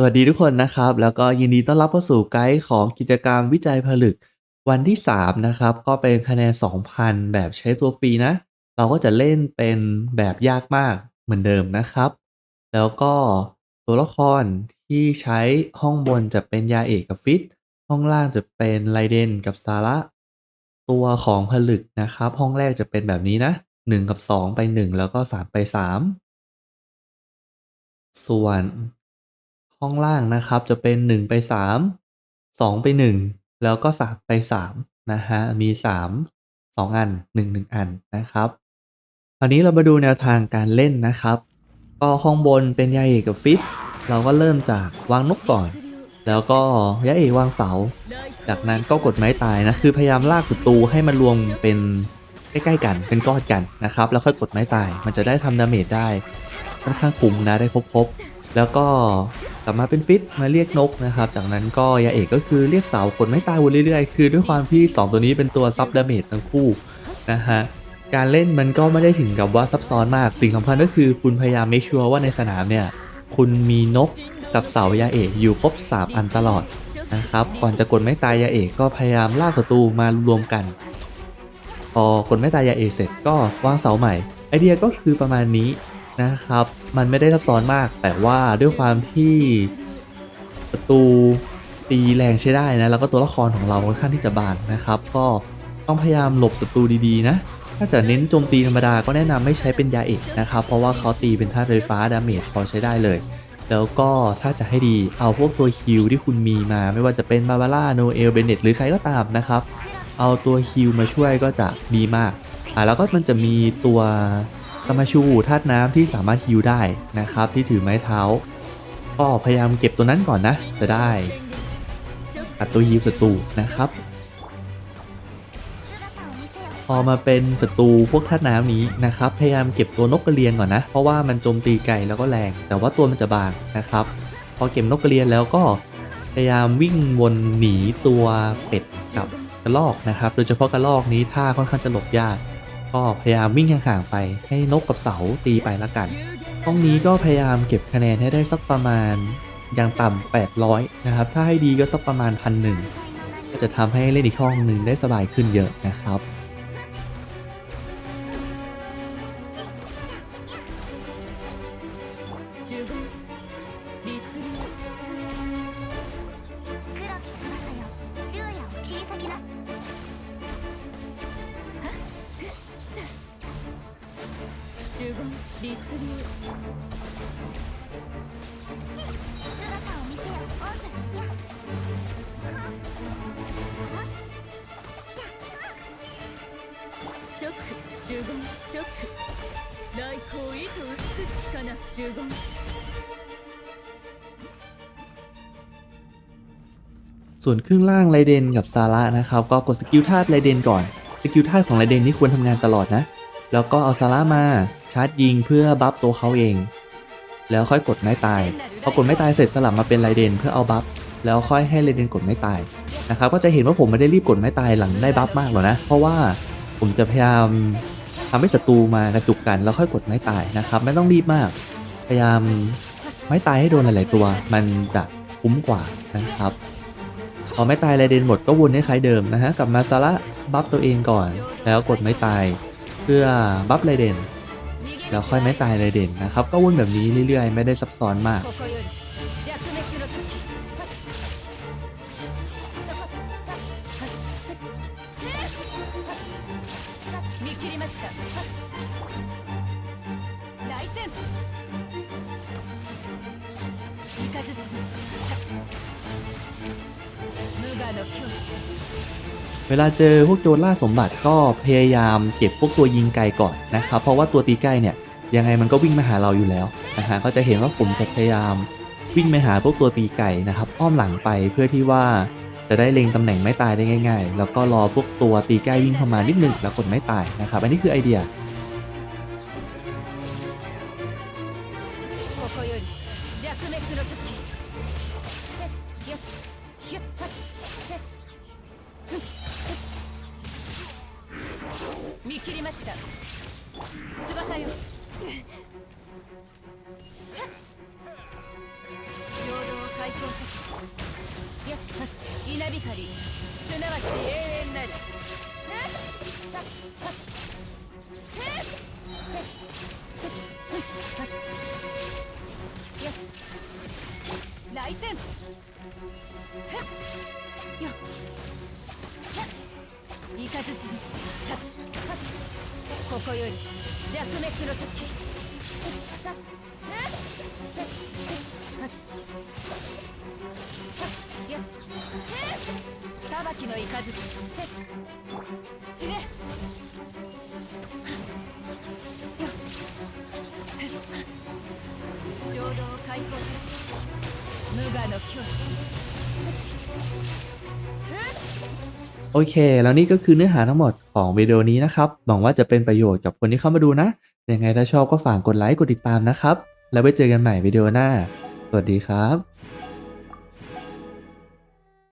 สวัสดีทุกคนนะครับ แล้วก็ยินดีต้อนรับเข้าสู่ไกด์ของกิจกรรมวิจัยผลึกวันที่ 3 นะครับ ก็เป็นคะแนน 2,000 แบบใช้ตัวฟรีนะ เราก็จะเล่นเป็นแบบยากมากเหมือนเดิมนะครับ แล้วก็ตัวละครที่ใช้ห้องบนจะเป็นยาเอกกับฟิตห้องล่างจะเป็นไลเดนกับซาระตัวของผลึกนะครับ ห้องแรกจะเป็นแบบนี้นะ 1 กับ 2 ไป 1 แล้วก็ 3 ไป 3 ส่วน ห้องล่างนะครับจะเป็น 1 ไป 3 2 ไป 1 แล้วก็ 3 ไป3นะฮะมี 3 2 อัน 1 1 อันนะครับคราวนี้เรามาดูแนวทางการเล่นนะครับ ก็ห้องบนเป็นยาเอกกับฟิตเราก็เริ่มจากวางนกก่อน แล้วก็ยาเอกวางเสา จากนั้นก็กดไม้ตายนะคือพยายามลากศัตรูให้มันรวมเป็นใกล้ๆกันเป็นก้อนกันนะครับ แล้วค่อยกดไม้ตาย มันจะได้ทำดาเมจได้ค่อนข้างคุ้มนะได้ครบๆแล้วก็ ลับมาเป็นฟิตมาเรียกนกนะครับ จากนั้นก็ยาเอกก็คือเรียกเสากดไม้ตายวนเรื่อยๆ คือด้วยความที่ 2 ตัวนี้เป็นตัวซับดาเมจทั้งคู่นะฮะการเล่นมันก็ไม่ได้ถึงกับว่าซับซ้อนมากสิ่งสำคัญก็คือคุณพยายาม make sure ว่าในสนามเนี่ยคุณมีนกกับเสายาเอกอยู่ครบ3อันตลอดนะครับก่อนจะกดไม้ตายยาเอกก็พยายามลากศัตรูมารวมกันพอกดไม้ตายยาเอกเสร็จก็วางเสาใหม่ไอเดียก็คือประมาณนี้ นะครับ มันไม่ได้ซับซ้อนมาก แต่ว่าด้วยความที่ศัตรูตีแรงใช้ได้นะ แล้วก็ตัวละครของเราค่อนข้างที่จะบางนะครับ ก็ต้องพยายามหลบศัตรูดีๆนะ ถ้าจะเน้นโจมตีธรรมดาก็แนะนำไม่ใช้เป็นยาเอกนะครับ เพราะว่าเขาตีเป็นธาตุไฟฟ้าดาเมจพอใช้ได้เลย แล้วก็ถ้าจะให้ดีเอาพวกตัวฮิลที่คุณมีมา ไม่ว่าจะเป็นบาบาร่าโนเอลเบเนตหรือใครก็ตามนะครับ เอาตัวฮิลมาช่วยก็จะดีมากอ่าแล้วก็มันจะมีตัว สมาชูธาตุน้ำที่สามารถฮิลได้นะครับ ที่ถือไม้เท้า ก็พยายามเก็บตัวนั้นก่อนนะ จะได้ตัดตัวฮิลศัตรูนะครับ พอมาเป็นศัตรูพวกธาตุน้ำนี้นะครับ พยายามเก็บตัวนกกระเรียนก่อนนะ เพราะว่ามันโจมตีไกลแล้วก็แรง แต่ว่าตัวมันจะบางนะครับ พอเก็บนกกระเรียนแล้วก็พยายามวิ่งวนหนีตัวเป็ดกับกระรอกนะครับ โดยเฉพาะกระรอกนี้ท่าค่อนข้างจะหลบยาก ก็พยายามวิ่งห่างๆไปให้นกกับเสาตีไปละกันห้องนี้ก็พยายามเก็บคะแนนให้ได้สักประมาณอย่างต่ำ800นะครับ ถ้าให้ดีก็สักประมาณพันหนึ่งก็จะทำให้เล่นอีกห้องหนึ่งได้สบายขึ้นเยอะนะครับ 十分律令姿を見せよオズや直十分直来光意図美しきかな十分 ส่วนครึ่งล่างไรเดนกับซาระนะครับ ก็กดสกิลธาตุไรเดนก่อน สกิลธาตุของไรเดนนี่ควรทำงานตลอดนะ แล้วก็เอาซาระมาชาร์จยิงเพื่อบัฟตัวเขาเอง แล้วค่อยกดไม้ตายพอกดไม้ตายเสร็จสลับมาเป็นไรเดนเพื่อเอาบัฟแล้วค่อยให้ไรเดนกดไม้ตายนะครับก็จะเห็นว่าผมไม่ได้รีบกดไม้ตายหลังได้บัฟมากหรอกนะ เพราะว่าผมจะพยายามทำให้ศัตรูมากระจุกกันแล้วค่อยกดไม้ตายนะครับไม่ต้องรีบมาก พยายามไม้ตายให้โดนหลาย ๆ ตัว มันจะคุ้มกว่านะครับพอไม่ตายไรเดนหมดก็วนให้คล้ายเดิมนะฮะกลับมาซาระบัฟตัวเองก่อน แล้วกดไม่ตาย พื่อบัฟไรเดนแล้วค่อยไม่ตายไรเดนนะครับ ก็วนแบบนี้เรื่อยๆ ไม่ได้ซับซ้อนมาก ここより弱滅の時見切りました来戦三日月無我の境地 เวลาเจอพวกโจรล่าสมบัติก็พยายามเก็บพวกตัวยิงไกลก่อนนะครับเพราะว่าตัวตีใกล้เนี่ยยังไงมันก็วิ่งมาหาเราอยู่แล้วนะฮะก็จะเห็นว่าผมจะพยายามวิ่งไปหาพวกตัวตีไก่นะครับอ้อมหลังไปเพื่อที่ว่าจะได้เล็งตำแหน่งไม่ตายได้ง่าย ๆ แล้วก็รอพวกตัวตีใกล้วิ่งเข้ามานิดนึงแล้วกดไม่ตายนะครับ อันนี้คือไอเดีย り切りました。翼よ。衝動を解放させやっ稲光すなわち永遠なり。来戦いかずつにここより弱滅の時ばきの雷ちげ浄土を解放無我の境地 โอเค แล้วนี่ก็คือเนื้อหาทั้งหมดของวิดีโอนี้นะครับ หวังว่าจะเป็นประโยชน์กับคนที่เข้ามาดูนะ ยังไงถ้าชอบก็ฝากกดไลค์ กดติดตามนะครับ แล้วไว้เจอกันใหม่วิดีโอหน้า สวัสดีครับ